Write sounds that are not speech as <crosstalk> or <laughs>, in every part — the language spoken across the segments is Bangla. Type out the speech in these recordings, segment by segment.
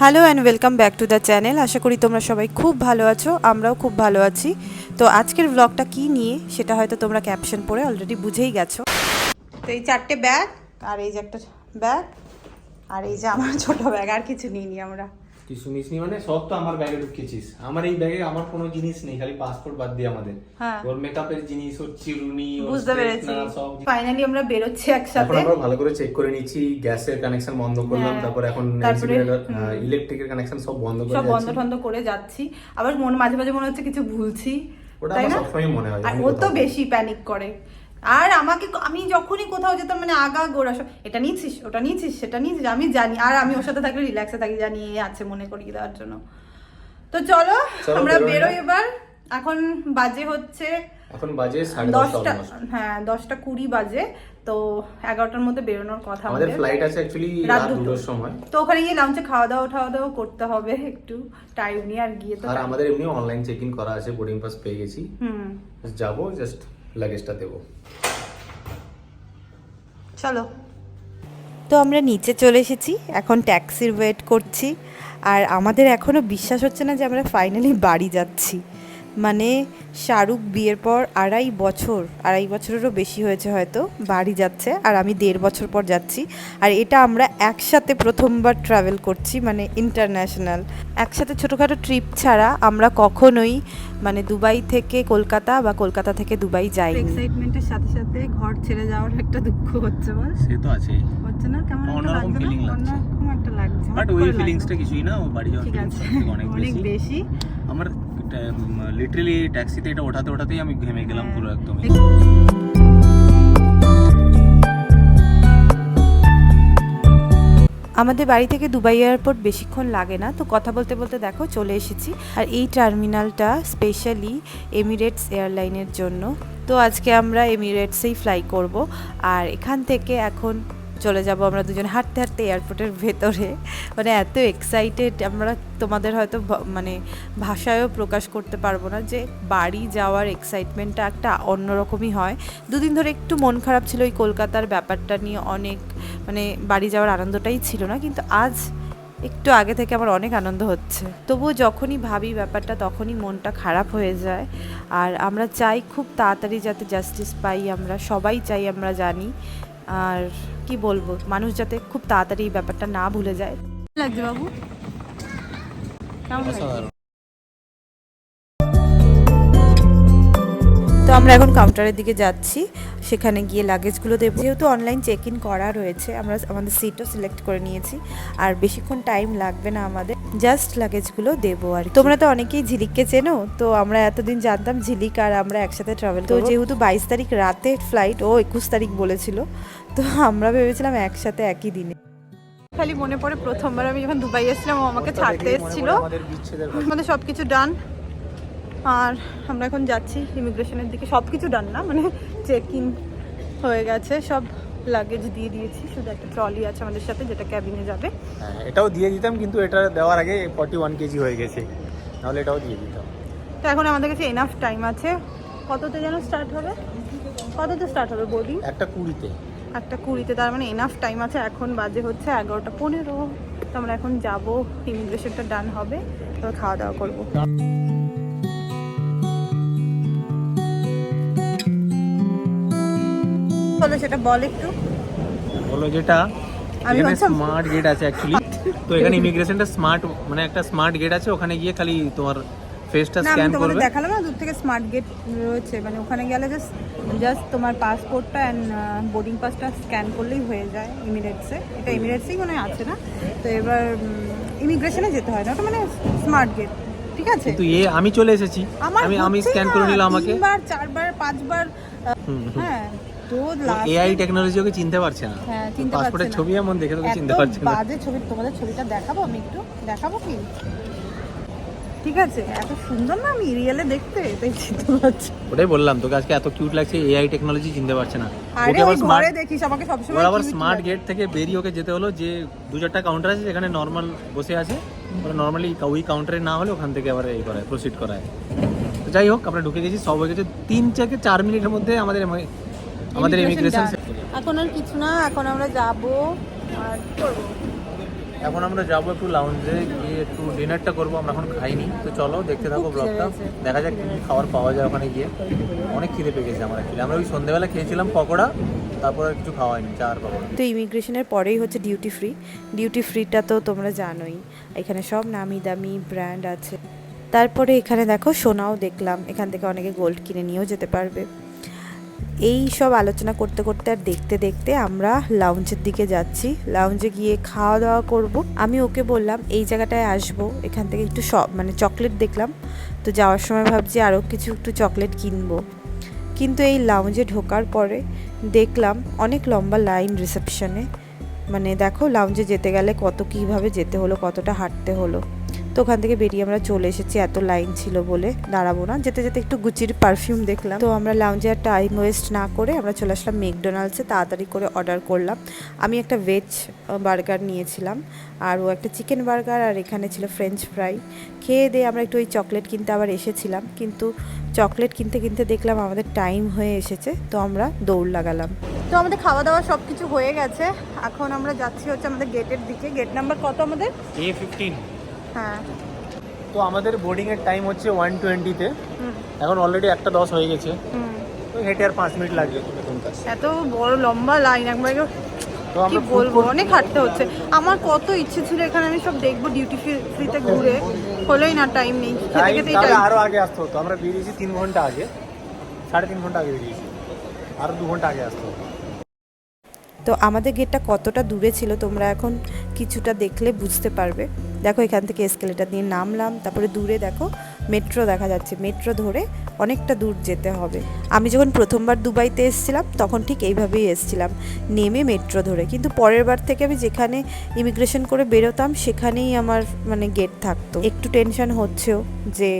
Hello and welcome back to the channel আশা করি তোমরা সবাই খুব ভালো আছো, আমরাও খুব ভালো আছি। তো আজকের ব্লগটা কি নিয়ে, সেটা হয়তো তোমরা ক্যাপশন পড়ে অলরেডি বুঝেই গেছো। তো এই চারটে ব্যাগ আর এই যে একটা ব্যাগ আর এই যে আমার ছোট ব্যাগ আর কিছু নিইনি আমরা। কিছু নিস নি মানে সব তো আমার ব্যাগে ঢুকিয়েছিস আমার এই ব্যাগে আমার কোনো জিনিস নেই খালি পাসপোর্ট বাদ দিয়ে আমাদের। হ্যাঁ। ওর মেকআপের জিনিস ওর চিরুনি বুঝতে পেরেছি। ফাইনালি আমরা বেরোচ্ছি এখন একসাথে আমরা ভালো করে চেক করে নিচ্ছি গ্যাসের কানেকশন বন্ধ করলাম হ্যাঁ। তারপর এখন ইলেকট্রিকের কানেকশন সব বন্ধ করে সব বন্ধ যাচ্ছি। টন্ধ করে যাচ্ছি। আবার মন মাঝে মাঝে মনে হচ্ছে কিছু ভুলছি ওটা আমার সবসময় মনে হয় আর ও তো বেশি প্যানিক করে। আর আমাকে আমি যখনই কোথাও যেতাম মানে আগা গোড়া সব এটা নিয়েছিস ওটা নিয়েছিস সেটা নিয়েছিস আমি জানি। আর আমি ওর সাথে থাকলে রিল্যাক্সে থাকি জানি আছে মনে করিয়ে দেওয়ার জন্য। তো চলো আমরা বেরোই এবার। এখন বাজে হচ্ছে এখন বাজে দশটা হ্যাঁ দশটা কুড়ি বাজে। তো এগারোটার মধ্যে বেরোনোর কথা আমাদের ফ্লাইট আছে অ্যাকচুয়ালি রাত দুটোর সময়। তো ওখানে গিয়ে লাঞ্চে খাওয়া দাওয়া খাওয়া দাওয়া করতে হবে একটু। টাইম নিয়ে আর গিয়ে তো আর আমাদের এমনি অনলাইন চেক ইন করা আছে বোর্ডিং পাস পেয়ে গেছি। হুম। যাব জাস্ট লাগেজটা দেবো। চলো। তো আমরা নিচে চলে এসেছি এখন ট্যাক্সির ওয়েট করছি আর আমাদের এখনও বিশ্বাস হচ্ছে না যে আমরা ফাইনালি বাড়ি যাচ্ছি। মানে শাহরুখ বিয়ের পর আড়াই বছর আড়াই বছরেরও বেশি হয়েছে হয়তো বাড়ি যাচ্ছে আর আমি দেড় বছর পর যাচ্ছি। আর এটা আমরা একসাথে প্রথমবার ট্রাভেল করছি মানে ইন্টারন্যাশনাল একসাথে ছোটোখাটো ট্রিপ ছাড়া আমরা কখনোই মানে দুবাই থেকে কলকাতা বা কলকাতা থেকে দুবাই যাই। এক্সাইটমেন্টের সাথে সাথে ঘর ছেড়ে যাওয়ার একটা দুঃখ হচ্ছে বল। সে তো আছে। হচ্ছে না? কেমন একটা লাগছে না? feeling লাগছে। অন্যরকম একটা লাগছে। বাট ওই ফিলিংসটা কিছুই না ও বাড়ি যাওয়ার থেকে অনেক অনেক বেশি। বেশি। আমার লিটারালি ট্যাক্সিতে এটা ওঠাতে ওঠাতেই আমি ঘেমে গেলাম হ্যাঁ। পুরো একদম আমাদের বাড়ি থেকে দুবাই এয়ারপোর্ট বেশিক্ষণ লাগে না। তো কথা বলতে বলতে দেখো চলে এসেছি। আর এই টার্মিনালটা স্পেশালি এমিরেটস এয়ারলাইনের জন্য। তো আজকে আমরা এমিরেটসেই ফ্লাই করব। আর এখান থেকে এখন চলে যাব আমরা দুজন হাঁটতে হাঁটতে এয়ারপোর্টের ভেতরে। মানে এত এক্সাইটেড আমরা তোমাদের হয়তো মানে ভাষায়ও প্রকাশ করতে পারব না যে বাড়ি যাওয়ার এক্সাইটমেন্টটা একটা অন্যরকমই হয়। দুদিন ধরে একটু মন খারাপ ছিল ওই কলকাতার ব্যাপারটা নিয়ে অনেক মানে বাড়ি যাওয়ার আনন্দটাই ছিল না, কিন্তু আজ একটু আগে থেকে আমার অনেক আনন্দ হচ্ছে। তবুও যখনই ভাবি ব্যাপারটা তখনই মনটা খারাপ হয়ে যায়। আর আমরা চাই খুব তাড়াতাড়ি যাতে জাস্টিস পাই, আমরা সবাই চাই আমরা জানি। আর কি বলব মানুষ যাতে খুব তাড়াতাড়ি এই ব্যাপারটা না ভুলে যায়। লাগছে বাবু? তো আমরা এখন কাউন্টারের দিকে যাচ্ছি। সেখানে গিয়ে লাগেজগুলো দেবো। যেহেতু অনলাইন চেক ইন করা রয়েছে আমরা আমাদের সিটও সিলেক্ট করে নিয়েছি। আর বেশিক্ষণ টাইম লাগবে না আমাদের। জাস্ট লাগেজগুলো দেবো আর তোমরা তো অনেকেই ঝিলিককে চেনো তো আমরা এতদিন জানতাম ঝিলিক আর আমরা একসাথে ট্রাভেল তো যেহেতু বাইশ তারিখ রাতে ফ্লাইট ও একুশ তারিখ বলেছিল। তো আমরা ভেবেছিলাম একসাথে একই দিনে। খালি মনে পড়ে প্রথমবার আমি যখন দুবাই এসেছিলাম ও আমাকে ছাড়তে এসেছিল। মানে সব কিছু ডান আর আমরা এখন যাচ্ছি ইমিগ্রেশনের দিকে। সব কিছু ডান না মানে চেক ইন হয়ে গেছে। সব লাগেজ দিয়ে দিয়েছি। শুধু একটা ট্রলি আছে আমাদের সাথে যেটা ক্যাবিনে যাবে। হ্যাঁ, এটাও দিয়ে দিতাম কিন্তু এটা দেওয়ার আগে ফর্টি ওয়ান কেজি হয়ে গেছে। নাহলে এটাও দিয়ে দিতাম। তো এখন আমাদের কাছে এনাফ টাইম আছে। কততে যেন স্টার্ট হবে? কততে স্টার্ট হবে বোর্ডিং একটা কুড়িতে। একটা কুড়িতে তার মানে এনাফ টাইম আছে। এখন বাজে হচ্ছে এগারোটা পনেরো। তো আমরা এখন যাব ইমিগ্রেশনটা ডান হবে। তারপর খাওয়া দাওয়া করব। সেটা বল একটু। বলো যেটা আমি এখানে স্মার্ট গেট আছে অ্যাকচুয়ালি তো এখানে ইমিগ্রেশনটা স্মার্ট মানে একটা স্মার্ট গেট আছে ওখানে গিয়ে খালি তোমার ফেসটা স্ক্যান করবে। দেখালাম না দূর থেকে স্মার্ট গেট রয়েছে। মানে ওখানে গেলে জাস্ট জাস্ট তোমার পাসপোর্টটা অ্যান্ড বোর্ডিং পাসটা স্ক্যান করলেই হয়ে যায় ইমিরেটসে এটা ইমিরেটসেই মনে আছে না? তো এবার ইমিগ্রেশনে যেতে হয় না ওটা মানে স্মার্ট গেট ঠিক আছে? কিন্তু এ আমি চলে এসেছি। আমি আমি স্ক্যান করে নিলাম আমাকে। তিনবার চারবার পাঁচবার। হ্যাঁ তো এআই টেকনোলজি ওকে চিনতে পারছে না। হ্যাঁ পাসপোর্টের ছবি এমন দেখে তোকে চিনতে পারছে না। বাজে ছবি তোমাদের ছবিটা দেখাবো আমি একটু দেখাবো কি? ঠিক আছে? এত সুন্দর না আমি রিয়েলে দেখতে? তাই চিনতে পারছি। ওটাই বললাম তোকে আজকে এত কিউট লাগছে এআই টেকনোলজি চিনতে পারছে না। আরে ওই স্মার্ট ঘরে দেখিস আমাকে সবসময় ওর আবার স্মার্ট গেট থেকে বেরিয়ে ওকে যেতে হলো যে দু চারটা কাউন্টার আছে যেখানে নর্মাল বসে আছে। ওরা নর্মালি ওই কাউন্টারে না হলে ওখান থেকে আবার এই করায় প্রসিড করায়। যাই হোক আমরা ঢুকে গেছি সব হয়ে গেছে তিন থেকে চার মিনিটের মধ্যে আমাদের আমাদের ইমিগ্রেশন এখন আর কিছু না এখন আমরা যাব আর করব? এখন আমরা যাব একটু লাউঞ্জে গিয়ে একটু ডিনারটা করব আমরা এখন খাইনি। তো চলো দেখতে থাকো ব্লগটা দেখা যাক কি খাবার পাওয়া যায় ওখানে গিয়ে। অনেক খিদে পেয়ে গেছে আমার অ্যাকচুয়ালি আমরা ওই সন্ধ্যেবেলা খেয়েছিলাম পকোড়া তারপর কিছু খাওয়া হয়নি চা আর পকোড়া। তো ইমিগ্রেশনের পরেই হচ্ছে ডিউটি ফ্রি ডিউটি ফ্রিটা তো তোমরা জানোই। এখানে সব নামি দামি ব্র্যান্ড আছে। তারপরে এখানে দেখো সোনাও দেখলাম। এখান থেকে অনেকে গোল্ড কিনে নিয়েও যেতে পারবে। এই সব আলোচনা করতে করতে আর দেখতে দেখতে আমরা লাউঞ্জের দিকে যাচ্ছি। লাউঞ্জে গিয়ে খাওয়া দাওয়া করব। আমি ওকে বললাম, এই জায়গাটায় আসব। এখান থেকে একটু সব মানে চকলেট দেখলাম। তো যাওয়ার সময় ভাবছি আরও কিছু একটু চকলেট কিনবো। কিন্তু এই লাউঞ্জে ঢোকার পরে দেখলাম অনেক লম্বা লাইন রিসেপশনে মানে দেখো লাউঞ্জে যেতে গেলে কত, কীভাবে যেতে হলো, কতটা হাঁটতে হলো। ওখান থেকে বেরিয়ে আমরা চলে এসেছি এত লাইন ছিল বলে দাঁড়াবো না। যেতে যেতে একটু গুচির পারফিউম দেখলাম। তো আমরা লাউঞ্জে আর টাইম ওয়েস্ট না করে আমরা চলে আসলাম ম্যাকডোনাল্ডসে তাড়াতাড়ি করে অর্ডার করলাম। আমি একটা ভেজ বার্গার নিয়েছিলাম আর ও একটা চিকেন বার্গার আর এখানে ছিল ফ্রেঞ্চ ফ্রাই খেয়ে দিয়ে আমরা একটু ওই চকলেট কিনতে আবার এসেছিলাম কিন্তু চকলেট কিনতে কিনতে দেখলাম আমাদের টাইম হয়ে এসেছে তো আমরা দৌড় লাগালাম। তো আমাদের খাওয়া দাওয়া সব কিছু হয়ে গেছে। এখন আমরা যাচ্ছি হচ্ছে আমাদের গেটের দিকে। গেট নাম্বার কত আমাদের? এ ফিফটিন হ্যাঁ। তো আমাদের বোর্ডিংয়ের টাইম হচ্ছে ওয়ান টোয়েন্টিতে হুম। এখন অলরেডি একটা দশ হয়ে গেছে। হুম। তো হেঁটে আর পাঁচ মিনিট লাগবে। এত বড় লম্বা লাইন একবার তো কি বলব? অনেক হাঁটতে হচ্ছে। আমার কত ইচ্ছে ছিল এখানে আমি সব দেখব ডিউটি ফ্রিতে ঘুরে। হলোই না টাইম নেই। খেতে খেতেই টাইম আরও আগে আসতে হতো। আমরা বেরিয়েছি তিন ঘণ্টা আগে। সাড়ে তিন ঘণ্টা আগে বেরিয়েছি। আরও দু ঘণ্টা আগে আসতে হতো। তো আমাদের গেটটা কতটা দূরে ছিল তোমরা এখন কিছুটা দেখলে বুঝতে পারবে। দেখো এখান থেকে এসকেলেটার দিয়ে নামলাম তারপরে দূরে দেখো মেট্রো দেখা যাচ্ছে মেট্রো ধরে অনেকটা দূর যেতে হবে। আমি যখন প্রথমবার দুবাইতে এসেছিলাম তখন ঠিক এইভাবেই এসেছিলাম। নেমে মেট্রো ধরে। কিন্তু পরের বার থেকে আমি যেখানে ইমিগ্রেশন করে বেরোতাম সেখানেই আমার মানে গেট থাকতো। একটু টেনশন হচ্ছেও যে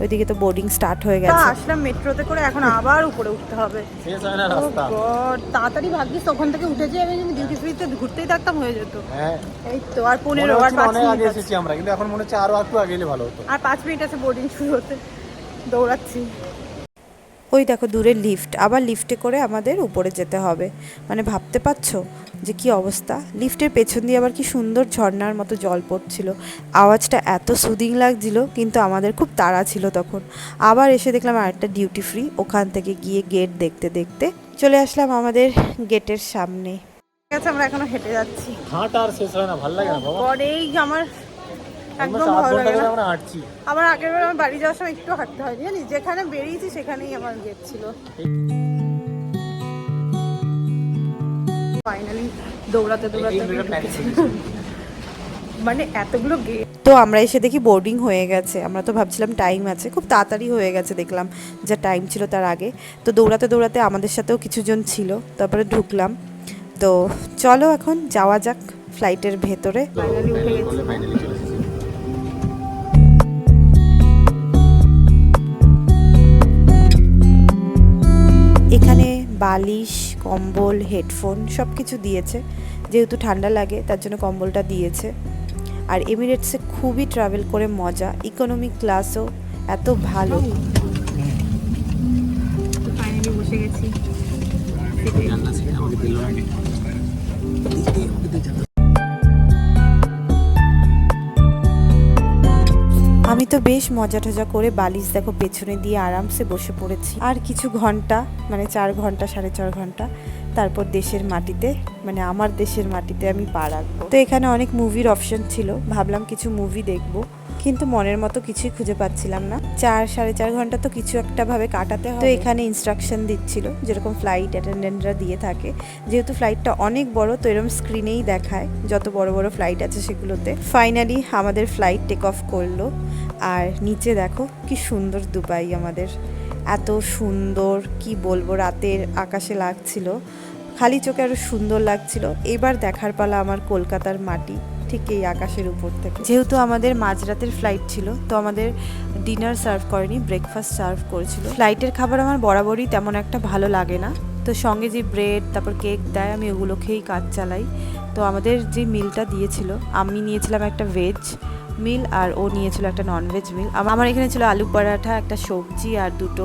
ওইদিকে তো বোর্ডিং স্টার্ট হয়ে গেছে। আসলাম মেট্রোতে করে এখন আবার উপরে উঠতে হবে। Oh তাড়াতাড়ি ভাগ্যিস তখন থেকে উঠেছি আমি ডিউটি ফ্রিতে ঘুরতেই থাকতাম হয়ে যেত। হ্যাঁ। এই তো আর পনেরো আর পাঁচ মিনিট এসেছি আমরা কিন্তু এখন মনে হচ্ছে আরও একটু আগে এলে ভালো হতো। আর পাঁচ মিনিট আছে বোর্ডিং শুরু হতে। দৌড়াচ্ছি। ওই দেখো দূরে লিফট আবার লিফটে করে আমাদের উপরে যেতে হবে। মানে ভাবতে পারছ যে কি অবস্থা? লিফটের পেছন দিয়ে আবার কি সুন্দর ঝর্ণার মতো জল পড়ছিল। আওয়াজটা এত সুদিং লাগছিল কিন্তু আমাদের খুব তাড়া ছিল তখন। আবার এসে দেখলাম আরেকটা ডিউটি ফ্রি ওখান থেকে গিয়ে গেট দেখতে দেখতে চলে আসলাম আমাদের গেটের সামনে। ঠিক আছে আমরা এখনও হেঁটে যাচ্ছি। হাঁটা আর শেষ হয় না ভালো লাগে না বাবা। আমার একদম ভালো লাগে না আমরা হাঁটছি। আবার আগের বার আমার বাড়ি যাওয়ার সময় একটু হাঁটতে হয়নি জানিস? যেখানে বেরিয়েছি সেখানেই আমার গেট ছিল। ফাইনালি দৌড়াতে দৌড়াতে <laughs> মানে এতগুলো গেট তো আমরা এসে দেখি বোর্ডিং হয়ে গেছে। আমরা তো ভাবছিলাম টাইম আছে খুব তাড়াতাড়ি হয়ে গেছে দেখলাম যা টাইম ছিল তার আগে। তো দৌড়াতে দৌড়াতে আমাদের সাথেও কিছুজন ছিল তারপরে ঢুকলাম। তো চলো এখন যাওয়া যাক ফ্লাইটের ভেতরে। ফাইনালি উঠে গেছি। বালিশ কম্বল হেডফোন সব কিছু দিয়েছে। যেহেতু ঠান্ডা লাগে তার জন্য কম্বলটা দিয়েছে। আর এমিরেটসে খুবই ট্রাভেল করে মজা। ইকোনমিক ক্লাসও এত ভালো। ফাইনালি বসে গেছি। তো বেশ মজা টজা করে বালিশ দেখো পেছনে দিয়ে আরামসে বসে পড়েছি। আর কিছু ঘণ্টা মানে চার ঘণ্টা, সাড়ে চার ঘণ্টা তারপর দেশের মাটিতে মানে আমার দেশের মাটিতে আমি পা রাখব। তো এখানে অনেক মুভির অপশন ছিল, ভাবলাম কিছু মুভি দেখব। কিন্তু মনের মতো কিছুই খুঁজে পাচ্ছিলাম না। চার, সাড়ে চার ঘণ্টা তো কিছু একটা ভাবে কাটাতে হবে। তো এখানে ইনস্ট্রাকশন দিচ্ছিল, যেরকম ফ্লাইট অ্যাটেন্ডেন্টরা দিয়ে থাকে। যেহেতু ফ্লাইটটা অনেক বড়, তো এরকম স্ক্রিনেই দেখায় যত বড় বড় ফ্লাইট আছে সেগুলোতে। ফাইনালি আমাদের ফ্লাইট টেক অফ করল। আর নিচে দেখো, কি সুন্দর দুবাই আমাদের। এত সুন্দর, কি বলব, রাতের আকাশে লাগছিল। খালি চোখে আরও সুন্দর লাগছিল। এবার দেখার পালা আমার কলকাতার মাটি। ঠিক এই আকাশের উপর থেকে। যেহেতু আমাদের মাঝরাতের ফ্লাইট ছিল, তো আমাদের ডিনার সার্ভ করেনি ব্রেকফাস্ট সার্ভ করেছিল। ফ্লাইটের খাবার আমার বরাবরই তেমন একটা ভালো লাগে না। তো সঙ্গে যে ব্রেড তারপর কেক দেয়, আমি ওগুলো খেয়েই কাজ চালাই। তো আমাদের যে মিলটা দিয়েছিল, আমি নিয়েছিলাম একটা ভেজ মিল আর ও নিয়েছিল একটা ননভেজ মিল আমার এখানে ছিল আলু পরাঠা, একটা সবজি আর দুটো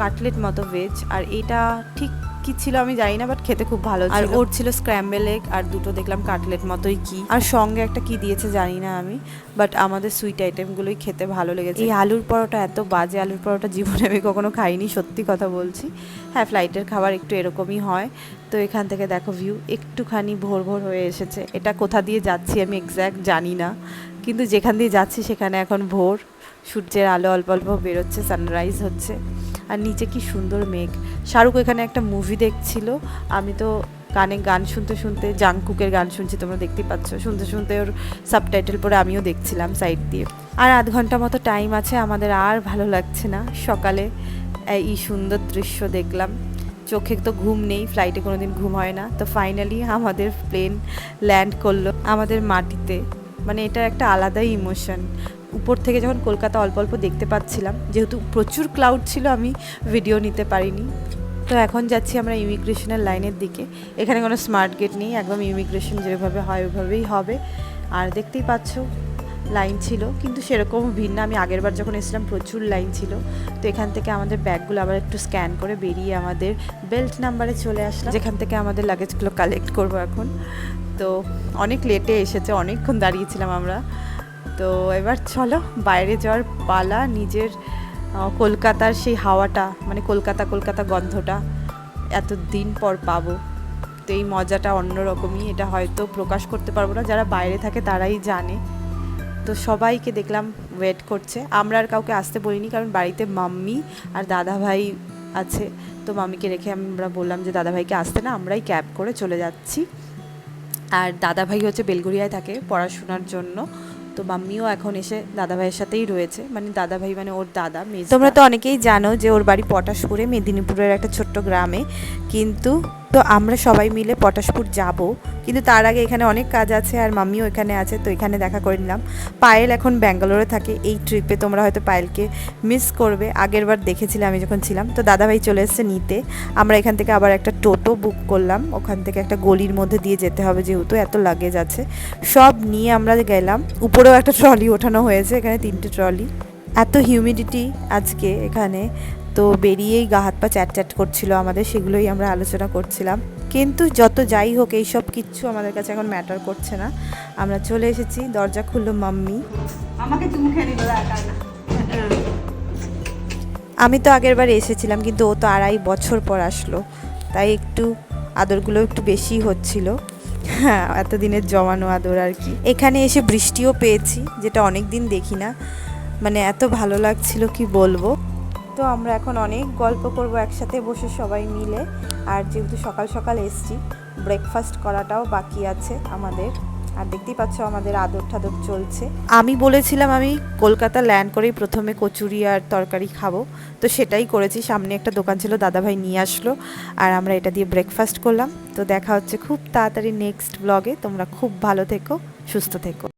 কাটলেট মতো ভেজ আর এটা ঠিক কি ছিল আমি জানি না বাট খেতে খুব ভালো আর ওর ছিল স্ক্র্যাম্বেল এগ আর দুটো দেখলাম কাটলেট মতোই কি। আর সঙ্গে একটা কি দিয়েছে জানি না আমি বাট আমাদের সুইট আইটেমগুলোই খেতে ভালো লেগেছে। এই আলুর পরোটা এত বাজে আলুর পরোটা জীবনে আমি কখনো খাইনি সত্যি কথা বলছি। হ্যাঁ ফ্লাইটের খাবার একটু এরকমই হয়। তো এখান থেকে দেখো ভিউ একটুখানি ভোর ভোর হয়ে এসেছে। এটা কোথা দিয়ে যাচ্ছি আমি এক্স্যাক্ট জানি না। কিন্তু যেখান দিয়ে যাচ্ছি সেখানে এখন ভোর সূর্যের আলো অল্প অল্প বেরোচ্ছে সানরাইজ হচ্ছে। আর নিচে কি সুন্দর মেঘ। শাহরুখ এখানে একটা মুভি দেখছিল। আমি তো কানে গান শুনতে শুনতে জাংকুকের গান শুনছি, তোমরা দেখতেই পাচ্ছ। শুনতে শুনতে ওর সাবটাইটেল পরে আমিও দেখছিলাম সাইড দিয়ে। আর আধ ঘণ্টা মতো টাইম আছে, আমাদের আর ভালো লাগছে না। সকালে এই সুন্দর দৃশ্য দেখলাম। চোখে তো ঘুম নেই ফ্লাইটে কোনো দিন ঘুম হয় না। তো ফাইনালি আমাদের প্লেন ল্যান্ড করল আমাদের মাটিতে। মানে এটা একটা আলাদাই ইমোশন উপর থেকে যখন কলকাতা অল্প অল্প দেখতে পাচ্ছিলাম, যেহেতু প্রচুর ক্লাউড ছিল, আমি ভিডিও নিতে পারিনি। তো এখন যাচ্ছি আমরা ইমিগ্রেশনের লাইনের দিকে। এখানে কোনো স্মার্ট গেট নেই, একদম ইমিগ্রেশন যেভাবে হয়, ওইভাবেই হবে। আর দেখতেই পাচ্ছ লাইন ছিল, কিন্তু সেরকম ভিড় না আমি আগের বার যখন এসেছিলাম, প্রচুর লাইন ছিল। তো এখান থেকে আমাদের ব্যাগগুলো আবার একটু স্ক্যান করে বেরিয়ে আমাদের বেল্ট নাম্বারে চলে আসলাম। যেখান থেকে আমাদের লাগেজগুলো কালেক্ট করব এখন। তো অনেক লেটে এসেছে, অনেকক্ষণ দাঁড়িয়েছিলাম আমরা। তো এবার চলো বাইরে যাওয়ার পালা, নিজের কলকাতার সেই হাওয়াটা মানে কলকাতা কলকাতা গন্ধটা এত দিন পর পাবো। তো এই মজাটা অন্যরকমই, এটা হয়তো প্রকাশ করতে পারব না, যারা বাইরে থাকে তারাই জানে। তো সবাইকে দেখলাম ওয়েট করছে। আমরা আর কাউকে আসতে বলিনি, কারণ বাড়িতে মাম্মি আর দাদা ভাই আছে। তো মাম্মিকে রেখে আমরা বললাম যে দাদা ভাইকে আসতে না, আমরাই ক্যাব করে চলে যাচ্ছি। আর দাদা ভাই হচ্ছে বেলগুড়িয়ায় থাকে পড়াশোনার জন্য। তো মাম্মিও এখন এসে দাদাভাইয়ের সাথেই রয়েছে। মানে দাদাভাই মানে ওর দাদা মেয়ে তোমরা তো অনেকেই জানো যে ওর বাড়ি পটাশপুরে, মেদিনীপুরের একটা ছোট্ট গ্রামে। কিন্তু তো আমরা সবাই মিলে পটাশপুর যাব। কিন্তু তার আগে এখানে অনেক কাজ আছে আর মাম্মিও এখানে আছে, তো এখানে দেখা করে নিলাম। পায়েল এখন ব্যাঙ্গালোরে থাকে, এই ট্রিপে তোমরা হয়তো পায়েলকে মিস করবে। আগের বার দেখেছিলে আমি যখন ছিলাম। তো দাদাভাই চলে এসেছে নিতে। আমরা এখান থেকে আবার একটা টোটো বুক করলাম। ওখান থেকে একটা গলির মধ্যে দিয়ে যেতে হবে যেহেতু, এত লাগেজ আছে। সব নিয়ে আমরা গেলাম। উপরেও একটা ট্রলি ওঠানো হয়েছে, এখানে তিনটে ট্রলি এত হিউমিডিটি আজকে এখানে। তো বেরিয়েই গা হাত পা চ্যাট চ্যাট করছিল আমাদের সেগুলোই আমরা আলোচনা করছিলাম। কিন্তু যত যাই হোক এইসব কিচ্ছু আমাদের কাছে এখন ম্যাটার করছে না। আমরা চলে এসেছি দরজা খুললো মাম্মি। আমাকে খেয়ে। আমি তো আগের বার এসেছিলাম কিন্তু ও তো আড়াই বছর পর আসলো। তাই একটু আদরগুলো একটু বেশি হচ্ছিল। হ্যাঁ এতদিনের জমানো আদর আর কি। এখানে এসে বৃষ্টিও পেয়েছি যেটা অনেক দিন দেখি না। মানে এত ভালো লাগছিল কি বলব? তো আমরা এখন অনেক গল্প করব একসাথে বসে সবাই মিলে। আর যেহেতু সকাল সকাল এসছি ব্রেকফাস্ট করাটাও বাকি আছে আমাদের। আর দেখতেই পাচ্ছ আমাদের আদর ঠাদর চলছে। আমি বলেছিলাম আমি কলকাতা ল্যান্ড করেই প্রথমে কচুরি আর তরকারি খাব। তো সেটাই করেছি। সামনে একটা দোকান ছিল, দাদাভাই নিয়ে আসলো। আর আমরা এটা দিয়ে ব্রেকফাস্ট করলাম। তো দেখা হচ্ছে খুব তাড়াতাড়ি নেক্সট ব্লগে তোমরা খুব ভালো থেকো, সুস্থ থেকো।